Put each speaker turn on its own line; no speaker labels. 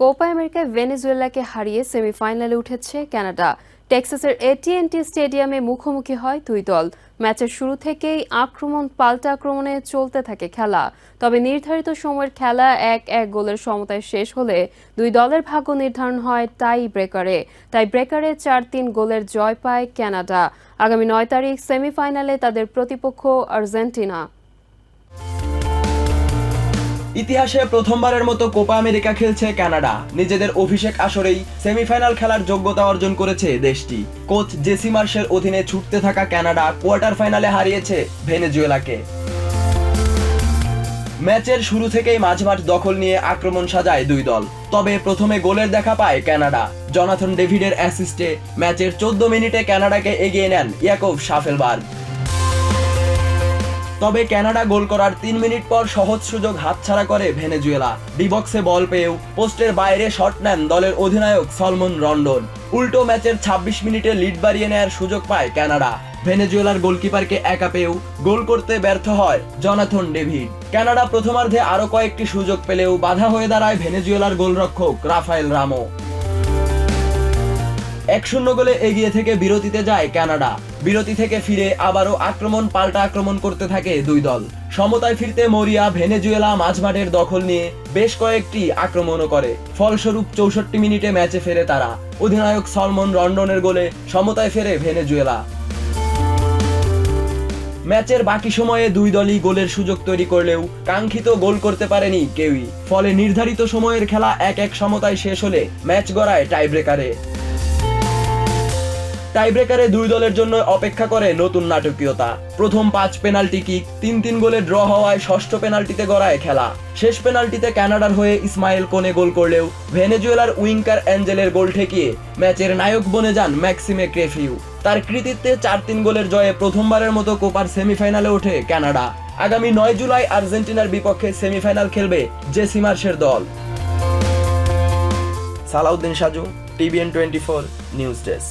Copa আমেরিকায় ভেনেজুয়েলাকে হারিয়ে সেমিফাইনালে উঠেছে কানাডা। টেক্সাসের এটিএনটি স্টেডিয়ামে মুখোমুখি হয় দুই দল। ম্যাচের শুরু থেকেই আক্রমণ, পাল্টা আক্রমণে চলতে থাকে খেলা। তবে নির্ধারিত সময়ের খেলা এক এক গোলের সমতায় শেষ হলে দুই দলের ভাগ্য নির্ধারণ হয় টাই ব্রেকারে। টাই ব্রেকারে চার তিন গোলের জয় পায় কানাডা। আগামী নয় তারিখ সেমিফাইনালে তাদের প্রতিপক্ষ আর্জেন্টিনা।
ইতিহাসে প্রথমবারের মতো কোপা আমেরিকা খেলছে কানাডা। নিজেদের অভিষেক আসরেই সেমিফাইনাল খেলার যোগ্যতা অর্জন করেছে দেশটি। কোচ জেসি মার্শের অধীনে ছুটতে থাকা কানাডা কোয়ার্টার ফাইনালে হারিয়েছে ভেনেজুয়েলাকে। ম্যাচের শুরু থেকেই মাঝমাঠ দখল নিয়ে আক্রমণ সাজায় দুই দল। তবে প্রথমে গোলের দেখা পায় কানাডা। জনাথন ডেভিডের অ্যাসিস্টে ম্যাচের চোদ্দ মিনিটে কানাডাকে এগিয়ে নেন ইয়াকব সাফেলবার্গ। তবে ক্যানাডা গোল করার তিন মিনিট পর সহজ সুযোগ হাতছাড়া করে ভেনেজুয়েলা। ডিবক্সে বল পেয়েও পোস্টের বাইরে শট নেন দলের অধিনায়ক সলমন রন্ডন। উল্টো ম্যাচের ২৬ মিনিটে লিড বাড়িয়ে নেয়ার সুযোগ পায় ক্যানাডা। ভেনেজুয়েলার গোলকিপারকে একা পেয়েও গোল করতে ব্যর্থ হয় জনাথন ডেভিড। কানাডা প্রথমার্ধে আরও কয়েকটি সুযোগ পেলেও বাধা হয়ে দাঁড়ায় ভেনেজুয়েলার গোলরক্ষক রাফায়েল রামো। এক শূন্য গোলে এগিয়ে থেকে বিরতিতে যায় কানাডা। বিরতি থেকে ফিরে আবারও আক্রমণ, পাল্টা আক্রমণ করতে থাকে দুই দল। সমতায় ফিরতে মরিয়া, ভেনেজুয়েলা মাঝমাঠের দখল নিয়ে বেশ কয়েকটি আক্রমণও করে। ফলস্বরূপ চৌষট্টি মিনিটে ম্যাচে ফেরে তারা। অধিনায়ক সলমন রন্ডনের গোলে সমতায় ফেরে ভেনেজুয়েলা। ম্যাচের বাকি সময়ে দুই দলই গোলের সুযোগ তৈরি করলেও কাঙ্ক্ষিত গোল করতে পারেনি কেউই। ফলে নির্ধারিত সময়ের খেলা এক এক সমতায় শেষ হলে ম্যাচ গড়ায় টাইব্রেকারে। টাইব্রেকারে দুই দলের জন্য অপেক্ষা করে নতুন নাটকীয়তা। প্রথম পাঁচ পেনাল্টি কিক তিন তিন গোলে ড্র হওয়ায় ষষ্ঠ পেনাল্টিতে গড়ায় খেলা। শেষ পেনাল্টিতে কানাডার হয়ে ইসমাইল কোনে গোল করলেও ভেনেজুয়েলার উইঙ্কার অ্যাঞ্জেলের গোল ঠেকিয়ে ম্যাচের নায়ক বনে যান ম্যাক্সিমে ক্রেফিউ। তার কৃতিত্বে চার তিন গোলের জয়ে প্রথমবারের মতো কোপার সেমিফাইনালে ওঠে কানাডা। আগামী নয় জুলাই আর্জেন্টিনার বিপক্ষে সেমিফাইনাল খেলবে জেসি মার্শের দল। Salauddin Saju, TVN twenty four, news desk.